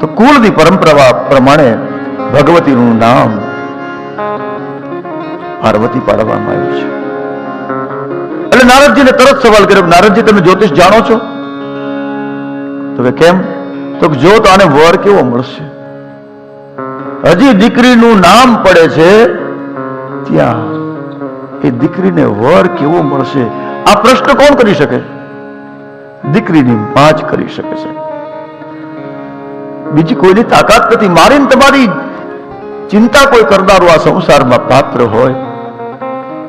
તો કુળની પરંપરા પ્રમાણે ભગવતીનું નામ પાર્વતી પાડવામાં આવ્યું છે. એટલે નારદજીને તરત સવાલ કર્યો, નારદજી, તમે જ્યોતિષ જાણો છો? તો કેમ? તો જો તો આને વર કેવો મળશે? હજી દીકરીનું નામ પડે છે ત્યાં. એ દીકરીને વર કેવો મળશે? આ પ્રશ્ન કોણ કરી શકે? દીકરીની માં કરી શકે છે. બીજી કોઈની તાકાત નથી. મારીને તમારી ચિંતા કોઈ કરનારું આ સંસારમાં પાત્ર હોય,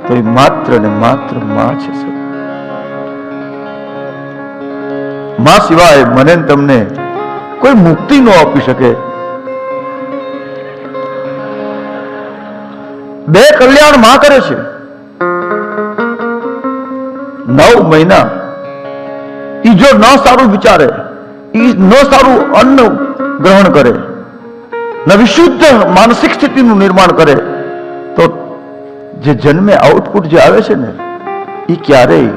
તો એ માત્ર ને માત્રમાં છે માં સિવાય મને તમને કોઈ મુક્તિ ન આપી શકે. બે કલ્યાણમાં કરે છે. નવ મહિના. ઈ જો ન સારું વિચારે, ઈ ન સારું અન્ન ગ્રહણ કરે ન વિશુદ્ધ માનસિક સ્થિતિનું નિર્માણ કરે, તો જે જન્મે આઉટપુટ જે આવે છે ને એ ક્યારેય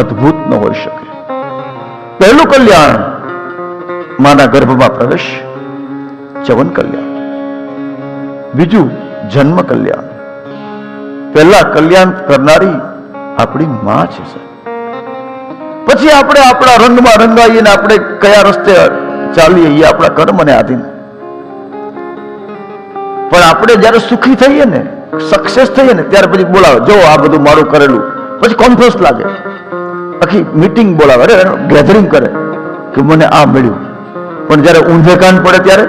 અદ્ભુત ન હોઈ શકે. પહેલું કલ્યાણ માના ગર્ભમાં પ્રવેશ ચવન કલ્યાણ. બીજું જન્મ કલ્યાણ. પહેલા કલ્યાણ કરનારી આપણી માં છે પછી આપણે આપણા રંગમાં રંગાઈએ ને આપણે કયા રસ્તે ચાલીએ એ આપણા કર્મને આધીન. પણ આપણે જ્યારે સુખી થઈએ ને સક્સેસ થઈએ ને, ત્યારે પછી બોલાવે, જો આ બધું મારું કરેલું. પછી કોન્ફરન્સ લાગે. આખી મીટિંગ બોલાવે, અરે ગેધરિંગ કરે, કે મને આ મળ્યું. પણ જ્યારે ઊંધે કાન પડે ત્યારે,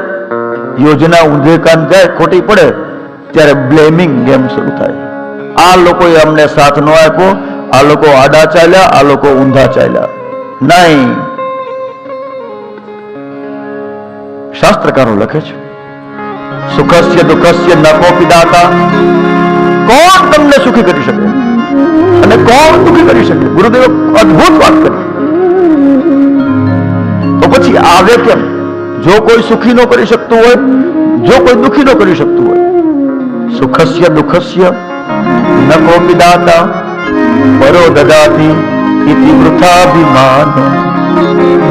યોજના ઊંધે કાન જાય, ખોટી પડે, ત્યારે બ્લેમિંગ ગેમ શરૂ થાય. આ લોકોએ અમને સાથ ન આપ્યો, આ લોકો આડા ચાલ્યા, આ લોકો ઊંધા ચાલ્યા. નહીં. શાસ્ત્રકારો લખે છે. સુખસ્ય દુઃખસ્ય નકો પિદાતા કોણ તમને સુખી કરી શકે? અને કોણ દુઃખી કરી શકે? ગુરુદેવ અદ્ભુત વાત કરી. તો પછી આવે કેમ? જો કોઈ સુખી ન કરી શકતું હોય, જો કોઈ દુઃખી ન કરી શકતું હોય, સુખસ્ય દુઃખસ્ય ન કોપી દાતા. પરો ઇતિ વૃથાભિમાન.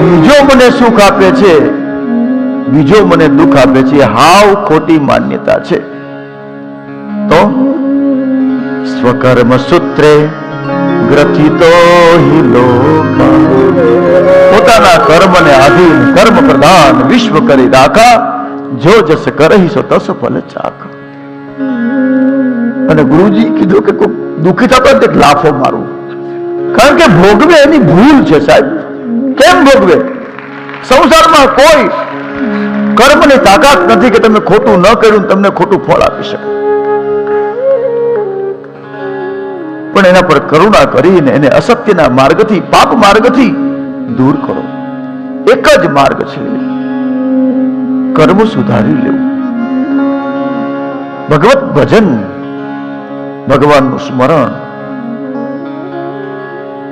બીજો મને સુખ આપે છે બીજો મને દુઃખ આપે છે હાવ ખોટી માન્યતા છે. તો? સ્વકર્મ સૂત્રે ગ્રથિતો હિ લોક. પોતાના કર્મને આધીન કર્મ પ્રધાન વિશ્વ કરી રાખા જો જસ કરહી સો તસ ફલ ચાખા. અને ગુરુજી કીધું કે કોઈ દુઃખી થતો હોય લાફો મારું. કારણ કે ભોગવે એની ભૂલ છે સાહેબ. કેમ ભોગવે? સંસારમાં કોઈ કર્મની તાકાત નથી કે તમે ખોટું ન કર્યું તમને ખોટું ફળ આપી શકે. પણ એના પર કરુણા કરીને એને અસત્યના માર્ગથી, પાપ માર્ગથી દૂર કરો. એક જ માર્ગ છે. કર્મ સુધારી લેવું. ભગવત ભજન, ભગવાનનું સ્મરણ.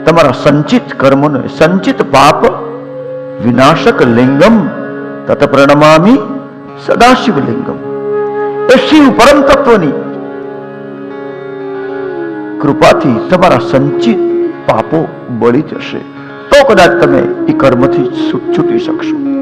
તમારા સંચિત કર્મોને, સંચિત પાપ વિનાશક લિંગમ તત પ્રણમામી સદાશિવલિંગમ એ શિવ પરમ તત્વની કૃપાથી તમારા સંચિત પાપો બળી જશે. તો કદાચ તમે એ કર્મથી છૂટી શકશો.